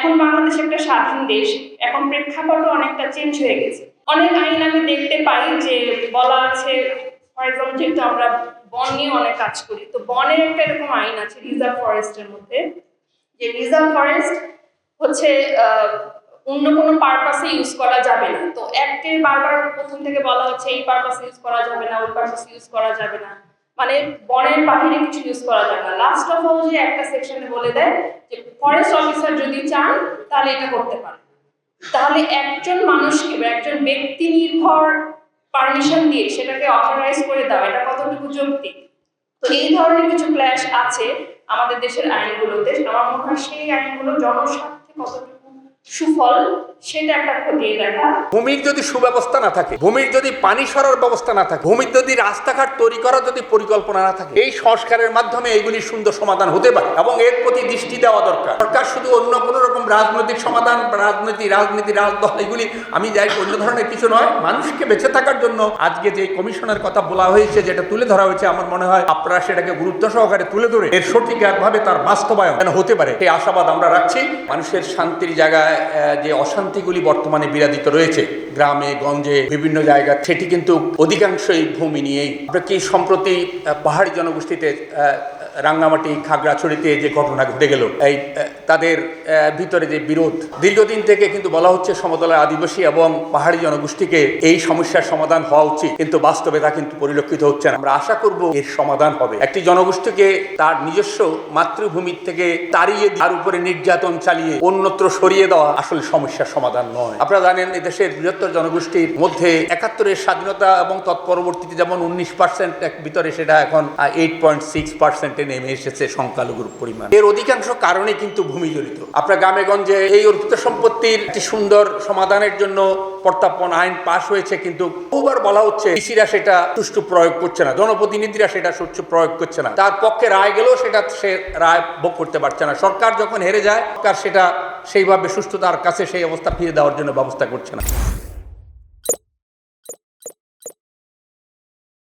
এখন বাংলাদেশ একটা স্বাধীন দেশ, এখন প্রেক্ষাপটও অনেকটা চেঞ্জ হয়ে গেছে। অনেক আইন আমি দেখতে পাই যে বলা আছে ফর এক্সাম্পল যেহেতু আমরা বন নিয়ে অনেক কাজ করি, তো বনের একটা এরকম আইন আছে রিজার্ভ ফরেস্টের মধ্যে। যে রিজার্ভ ফরেস্ট হচ্ছে অন্য কোনো পারপাসে ইউজ করা যাবে না। তো একটি বারবার প্রথম থেকে বলা হচ্ছে, এই পারপাসে ইউজ করা যাবে না, ওই পারপাসে ইউজ করা যাবে না। মানে বনের বাহিরে কিছু ইউজ করা যাবে না। লাস্ট অফ অল যে একটা সেকশনে বলে দেয় যে ফরেস্ট অফিসার যদি চান, তাহলে এটা করতে পারে তাহলে একজন মানুষকে বা একজন ব্যক্তি নির্ভর পারমিশন দিয়ে সেটাকে অথরাইজ করে দাও। এটা কতটুকু যৌক্তিক? তো এই ধরনের কিছু ক্ল্যাশ আছে আমাদের দেশের আইনগুলোতে। আমার মনে হয় সেই আইনগুলো জনস্বার্থে কতটুকু সুফল, সেটা একটা খতিয়ে দেখা ভূমির যদি সুব্যবস্থা না থাকে, ভূমির যদি পানি সরার ব্যবস্থা না থাকে, ভূমির যদি রাস্তাঘাট তৈরি করার যদি পরিকল্পনা না থাকে, এই সংস্কারের মাধ্যমে এইগুলির সুন্দর সমাধান হতে পারে এবং এর প্রতি দৃষ্টি দেওয়া দরকার। সরকার শুধু অন্য কোনো রকম রাজনৈতিক সমাধান, রাজনীতি রাজনীতি, রাজদল, এগুলি আমি যাই অন্য ধরনের কিছু নয়। মানুষকে বেঁচে থাকার জন্য আজকে যে কমিশনের কথা বলা হয়েছে, যেটা তুলে ধরা হয়েছে, আমার মনে হয় আপনারা সেটাকে গুরুত্ব সহকারে তুলে ধরে, এর সঠিক একভাবে তার বাস্তবায়ন যেন হতে পারে। সেই আশাবাদ আমরা রাখছি। মানুষের শান্তির জায়গায় যে অশান্তিগুলি বর্তমানে বিরাজিত রয়েছে, গ্রামে, গঞ্জে, বিভিন্ন জায়গা সেটি কিন্তু অধিকাংশই ভূমি নিয়েই। আমরা কি সম্প্রতি পাহাড়ি জনগোষ্ঠীতে রাঙ্গামাটি, খাগড়াছড়িতে যে ঘটনা ঘটে গেল, এই তাদের ভিতরে যে বিরোধ, দীর্ঘদিন থেকে কিন্তু বলা হচ্ছে সমতলের আদিবাসী এবং পাহাড়ি জনগোষ্ঠীকে এই সমস্যার সমাধান হওয়া উচিত, কিন্তু বাস্তবে তা কিন্তু পরিলক্ষিত হচ্ছে না। আমরা আশা করব এর সমাধান হবে। একটি জনগোষ্ঠীকে তার নিজস্ব মাতৃভূমির থেকে তাড়িয়ে তার উপরে নির্যাতন চালিয়ে অন্যত্র সরিয়ে দেওয়া আসলে সমস্যার সমাধান নয়। আপনারা জানেন দেশের বৃহত্তর জনগোষ্ঠীর মধ্যে একাত্তরের স্বাধীনতা এবং তৎপরবর্তীতে যেমন উনিশ পার্সেন্ট ভিতরে, সেটা এখন এইট পয়েন্ট সিক্স পার্সেন্টে নেমে এসেছে সংখ্যালঘুর পরিমাণ। এর অধিকাংশ কারণে কিন্তু ভূমি জড়িত আপনার গ্রামে গঞ্জে এই অর্পিত সম্পত্তির একটি সুন্দর সমাধানের জন্য প্রত্যাপন আইন পাশ হয়েছে, কিন্তু বহুবার বলা হচ্ছে কৃষিরা সেটা সুষ্ঠু প্রয়োগ করছে না, জনপ্রতিনিধিরা সেটা সুষ্ঠু প্রয়োগ করছে না। তার পক্ষে রায় গেলেও সেটা সে রায় ভোগ করতে পারছে না। সরকার যখন হেরে যায়, সরকার সেটা সেইভাবে সুস্থতার কাছে সেই অবস্থা ফিরে দেওয়ার জন্য ব্যবস্থা করছে না।